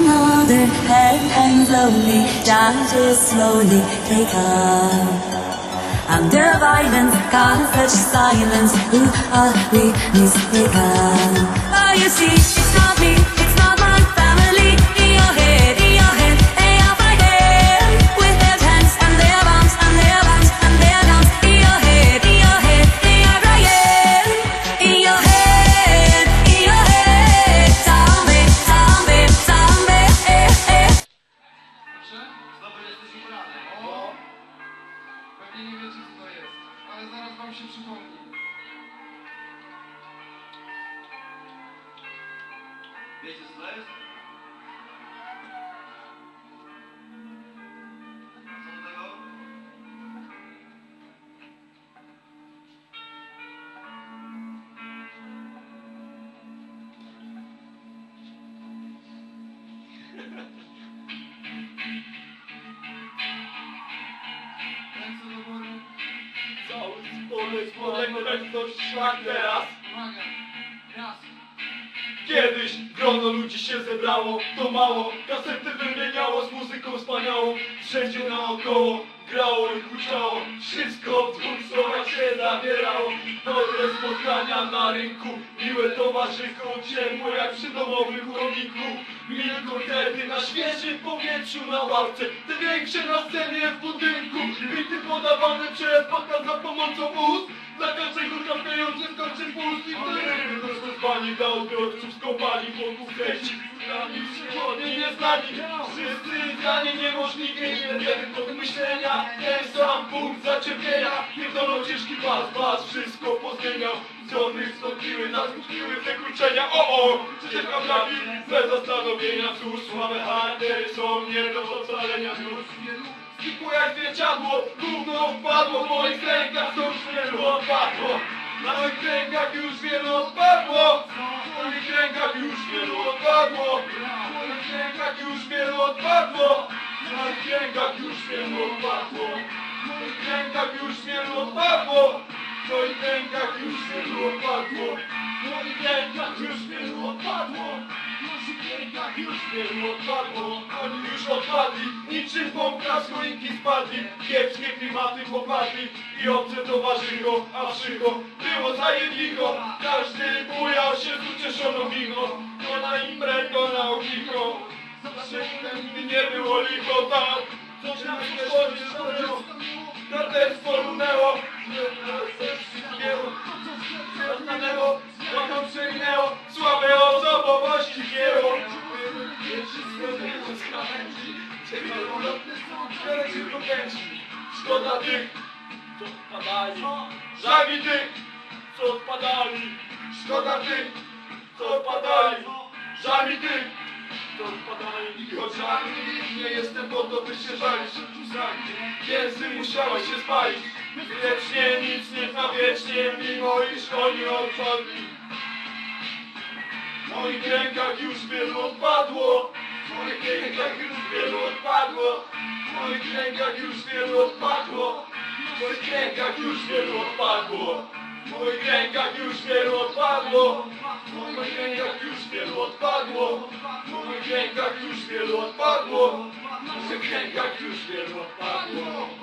Another head hangs lonely, judges slowly take up. Under violence, can't such silence. Who are we mistaken? Oh, you see, Bitches lesbian. Cały spory spoległ, to szlak teraz. Uwaga. Kiedyś grono ludzi się zebrało, to mało. Kasety wymieniało z muzyką wspaniałą. Wszędzie naokoło grało i huczało. Wszystko w dwóch słowach się zawierało Dobre spotkania na rynku Miłe towarzysko, ciepło jak przy domowym chłopiku Mini koncerty na świeżym powietrzu na ławce. Te większe na scenie w budynku. Bity podawane przed pokaz za pomocą ust rozpoznani dla odbiorców skąpani wokół treści Znani przychodni, nieznani Wszyscy znani, niemożliwi Jeden tok myślenia Ten sam punkt zaczepienia. Pierdolą ciężki pas, pas Wszystko pozmieniał Zony wstąpiły, nastąpiły wykluczenia O, o, przecieka braki Bez zastanowienia Cóż, słabe charaktery są nie do ocalenia znów Znikło jak zwierciadło, gówno wpadło W moich rękach to już wielu odpadło Na moich rękach już wielu odpadło W moich rękach już wielu odpadło W moich rękach już wielu odpadło W moich rękach już wielu odpadło W moich rękach już wielu odpadło W moich rękach już wielu odpadło W moich rękach już wielu odpadło już wielu odpadło Oni już odpadli. Niczym pompka z spadli. Kiepskie klimaty popadli I obce towarzycho A przycho było zajęlicho Każdy bujał się z ucieszoną miną To na imprę, to na ognicho Zawsze nigdy nie było licho Tak, co się na przyszłości zdarzyło Kartectwo runęło Zastanęło, jak on przeminęło Słabe osobowości wzięło Szkoda tych, co odpadali Żali tych, co odpadali Szkoda tych, co odpadali Żali tych, co odpadali I choć żali nie jestem po to, by się żalić. Więzy musiały się spalić. Wiecznie nic nie na wiecznie Mimo iż oni odpadli. W moich rękach już wielu odpadło. W moich rękach już wielu odpadło. W moich rękach już wielu odpadło. W moich rękach już wielu odpadło W moich rękach już wielu odpadło. W moich rękach już wielu odpadło. W moich rękach już wielu odpadło. W moich rękach już wielu odpadło